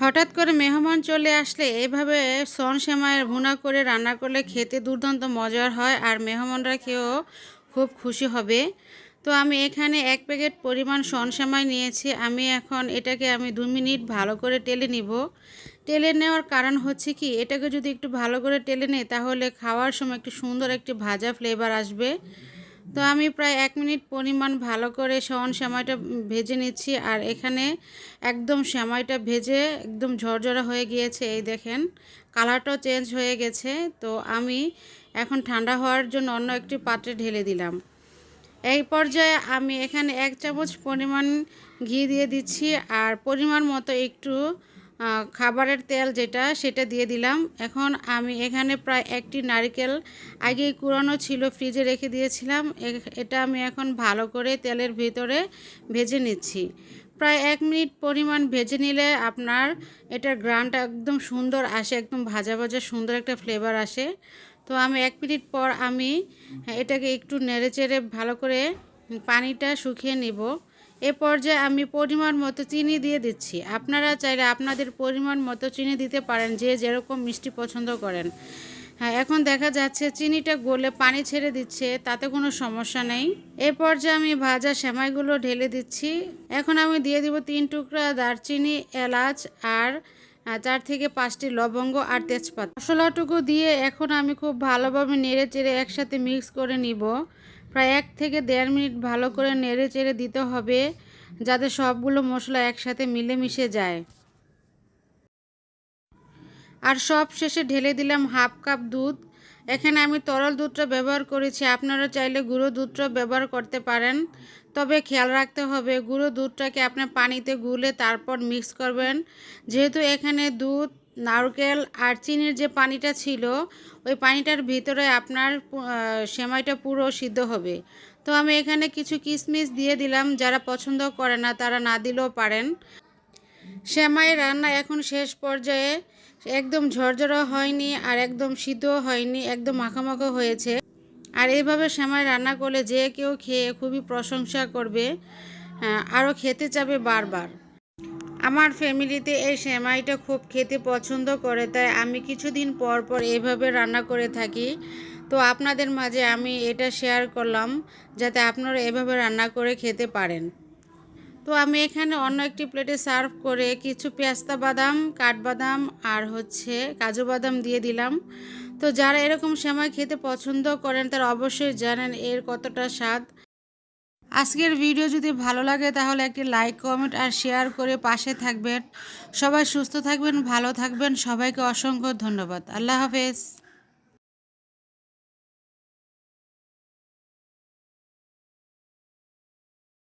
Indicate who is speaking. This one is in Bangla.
Speaker 1: হঠাৎ করে মেহমান চলে আসলে এভাবে সন সেমাইয়ের ভুনা করে রান্না করলে খেতে দুর্দান্ত মজার হয় আর মেহমানরা খেয়েও খুব খুশি হবে। তো আমি এখানে এক প্যাকেট পরিমাণ সন সেমাই নিয়েছি। আমি এখন এটাকে আমি দু মিনিট ভালো করে টেলে নিব। টেলে নেওয়ার কারণ হচ্ছে কি, এটাকে যদি একটু ভালো করে টেলে নেই তাহলে খাওয়ার সময় একটু সুন্দর একটি ভাজা ফ্লেভার আসবে। তো আমি প্রায় এক মিনিট পরিমাণ ভালো করে সন সেমাইটা ভেজে নিচ্ছি আর এখানে একদম সেমাইটা ভেজে একদম ঝরঝরা হয়ে গিয়েছে, এই দেখেন। কালারটাও চেঞ্জ হয়ে গেছে, তো আমি এখন ঠান্ডা হওয়ার জন্য অন্য একটি পাত্রে ঢেলে দিলাম। এই পর্যায়ে আমি এখানে এক চামচ পরিমাণ ঘি দিয়ে দিচ্ছি আর পরিমাণ মতো একটু খাবারের তেল যেটা, সেটা দিয়ে দিলাম। এখন আমি এখানে প্রায় একটি নারিকেল আগে কুড়ানো ছিল, ফ্রিজে রেখে দিয়েছিলাম। এটা আমি এখন ভালো করে তেলের ভিতরে ভেজে নিচ্ছি। প্রায় এক মিনিট পরিমাণ ভেজে নিলে আপনার এটার গ্রানটা একদম সুন্দর আসে, একদম ভাজা ভাজা সুন্দর একটা ফ্লেভার আসে। তো আমি এক মিনিট পর আমি এটাকে একটু নেড়ে চেড়ে ভালো করে পানিটা শুকিয়ে নেব। এ পর্যায়ে আমি পরিমাণ মতো চিনি দিয়ে দিচ্ছি। আপনারা চাইলে আপনাদের পরিমাণ মতো চিনি দিতে পারেন, যে যেরকম মিষ্টি পছন্দ করেন। হ্যাঁ এখন দেখা যাচ্ছে চিনিটা গলে পানি ছেড়ে দিচ্ছে, তাতে কোনো সমস্যা নেই। এ পর্যায়ে আমি ভাজা সেমাইগুলো ঢেলে দিচ্ছি। এখন আমি দিয়ে দিব তিন টুকরা দারচিনি, এলাচ আর চার থেকে পাঁচটি লবঙ্গ আর তেজপাত। মশলাটুকু দিয়ে এখন আমি খুব ভালোভাবে নেড়ে চেড়ে একসাথে মিক্স করে নিব। প্রায় এক থেকে দেড় মিনিট ভালো করে নেড়ে চেড়ে দিতে হবে, যাতে সবগুলো মশলা একসাথে মিলেমিশে যায়। আর সব শেষে ঢেলে দিলাম হাফ কাপ দুধ। এখানে আমি তরল দুধটা ব্যবহার করেছি, আপনারা চাইলে গুঁড়ো দুধটা ব্যবহার করতে পারেন। তবে খেয়াল রাখতে হবে, গুঁড়ো দুধটাকে আপনার পানিতে গুলে তারপর মিক্স করবেন। যেহেতু এখানে দুধ নারকেল আর চিনির যে পানিটা ছিল, ওই পানিটার ভিতরে আপনার সেমাইটা পুরো সিদ্ধ হবে। তো আমি এখানে কিছু কিশমিশ দিয়ে দিলাম, যারা পছন্দ করে না তারা না দিলেও পারেন। সেমাই রান্না এখন শেষ পর্যায়ে, একদম ঝরঝরা হয়নি আর একদম সিদ্ধও হয়নি, একদম মাখামাখো হয়েছে। আর এইভাবে সেমাই রান্না করলে যে কেউ খেয়ে খুবই প্রশংসা করবে আরও খেতে চাবে বারবার। আমার ফ্যামিলিতে এই সেমাইটা খুব খেতে পছন্দ করে, তাই আমি কিছুদিন পর পর এইভাবে রান্না করে থাকি। তো আপনাদের মাঝে আমি এটা শেয়ার করলাম, যাতে আপনারা এভাবে রান্না করে খেতে পারেন। তো আমি এখানে অন্য একটি প্লেটে সার্ভ করে কিছু পেস্তা বাদাম, কাঠবাদাম আর হচ্ছে কাজু বাদাম দিয়ে দিলাম। তো যারা এরকম সময় খেতে পছন্দ করেন, তারা অবশ্যই জানেন এর কতটা স্বাদ। আজকের ভিডিও যদি ভালো লাগে, তাহলে একটি লাইক কমেন্ট আর শেয়ার করে পাশে থাকবেন। সবাই সুস্থ থাকবেন, ভালো থাকবেন। সবাইকে অসংখ্য ধন্যবাদ। আল্লাহ হাফেজ।